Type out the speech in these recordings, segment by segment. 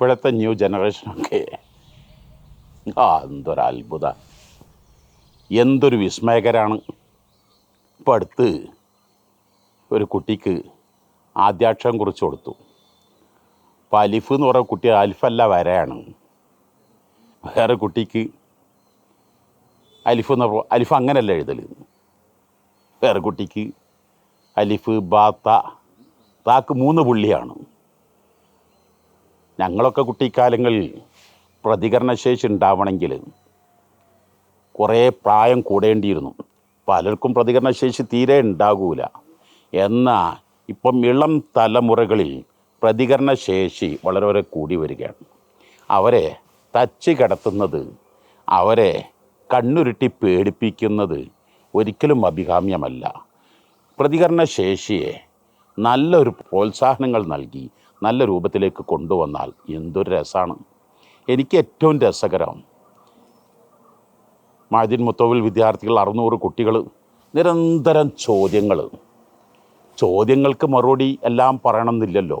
ഇപ്പോഴത്തെ ന്യൂ ജനറേഷനൊക്കെ ആ എന്തൊരത്ഭുത എന്തൊരു വിസ്മയകരാണ്. ഇപ്പം അടുത്ത് ഒരു കുട്ടിക്ക് ആദ്യാക്ഷരം കുറിച്ച് കൊടുത്തു. അപ്പോൾ അലിഫ് എന്ന് പറയുന്ന കുട്ടി അലിഫല്ല വരയാണ്. വേറെ കുട്ടിക്ക് അലിഫ് എന്ന് അലിഫ് അങ്ങനെയല്ല എഴുതൽ വേറെ കുട്ടിക്ക് അലിഫ് ബാത്ത താക്ക് മൂന്ന് പുള്ളിയാണ്. ഞങ്ങളൊക്കെ കുട്ടിക്കാലങ്ങളിൽ പ്രതികരണശേഷി ഉണ്ടാവണമെങ്കിൽ കുറേ പ്രായം കൂടേണ്ടിയിരുന്നു. പലർക്കും പ്രതികരണശേഷി തീരെ ഉണ്ടാകൂല. എന്നാൽ ഇപ്പം ഇളം തലമുറകളിൽ പ്രതികരണശേഷി വളരെ വളരെ കൂടി വരികയാണ്. അവരെ തച്ച് കിടത്തുന്നത് അവരെ കണ്ണുരുട്ടി പേടിപ്പിക്കുന്നത് ഒരിക്കലും അഭികാമ്യമല്ല. പ്രതികരണശേഷിയെ നല്ലൊരു പ്രോത്സാഹനങ്ങൾ നൽകി നല്ല രൂപത്തിലേക്ക് കൊണ്ടുവന്നാൽ എന്തൊരു രസമാണ് എനിക്ക് ഏറ്റവും രസകരം മാജിൻ മുത്തോവിൽ വിദ്യാർത്ഥികൾ അറുന്നൂറ് കുട്ടികൾ നിരന്തരം ചോദ്യങ്ങൾ. ചോദ്യങ്ങൾക്ക് മറുപടി എല്ലാം പറയണമെന്നില്ലല്ലോ.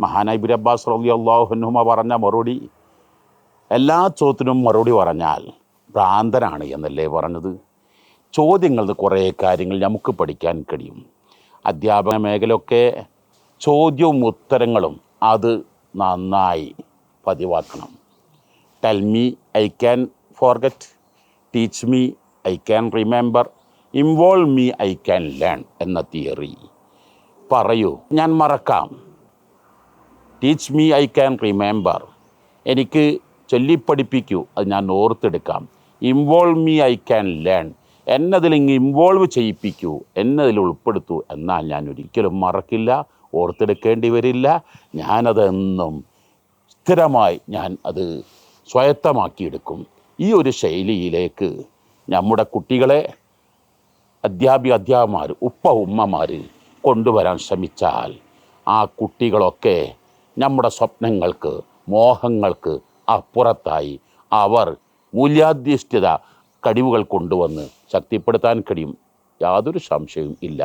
മഹാനായി ബിൻ അബ്ബാസ് റബി അള്ളാഹുനുമ പറഞ്ഞ മറുപടി എല്ലാ ചോദ്യത്തിനും മറുപടി പറഞ്ഞാൽ ഭ്രാന്തനാണ് എന്നല്ലേ പറഞ്ഞത്? ചോദ്യങ്ങളിൽ നിന്ന് കുറേ കാര്യങ്ങൾ നമുക്ക് പഠിക്കാൻ കഴിയും. അധ്യാപന മേഖലയൊക്കെ ചോദ്യവും ഉത്തരങ്ങളും അത് നന്നായി പതിവാക്കണം. Tell me I can forget teach me I can remember involve me I can learn എന്ന തിയറി പറയൂ ഞാൻ മറക്കാം. Teach me I can remember എനിക്ക് ചൊല്ലിപ്പഠിപ്പിക്കൂ അത് ഞാൻ ഓർത്തെടുക്കാം. Involve me I can learn എന്നതിൽ ഇൻവോൾവ് ചെയ്യിപ്പിക്കൂ എന്നതിൽ ഉൾപ്പെടുത്തൂ എന്നാൽ ഞാൻ ഒരിക്കലും മറക്കില്ല ഓർത്തെടുക്കേണ്ടി വരില്ല. ഞാനതെന്നും സ്ഥിരമായി ഞാൻ അത് സ്വായത്തമാക്കിയെടുക്കും. ഈ ഒരു ശൈലിയിലേക്ക് നമ്മുടെ കുട്ടികളെ അധ്യാപിക അധ്യാപകന്മാർ ഉപ്പ ഉമ്മമാർ കൊണ്ടുവരാൻ ശ്രമിച്ചാൽ ആ കുട്ടികളൊക്കെ നമ്മുടെ സ്വപ്നങ്ങൾക്ക് മോഹങ്ങൾക്ക് അപ്പുറത്തായി അവർ മൂല്യാധിഷ്ഠിത കഴിവുകൾ കൊണ്ടുവന്ന് ശക്തിപ്പെടുത്താൻ കഴിയും. യാതൊരു സംശയവും ഇല്ല.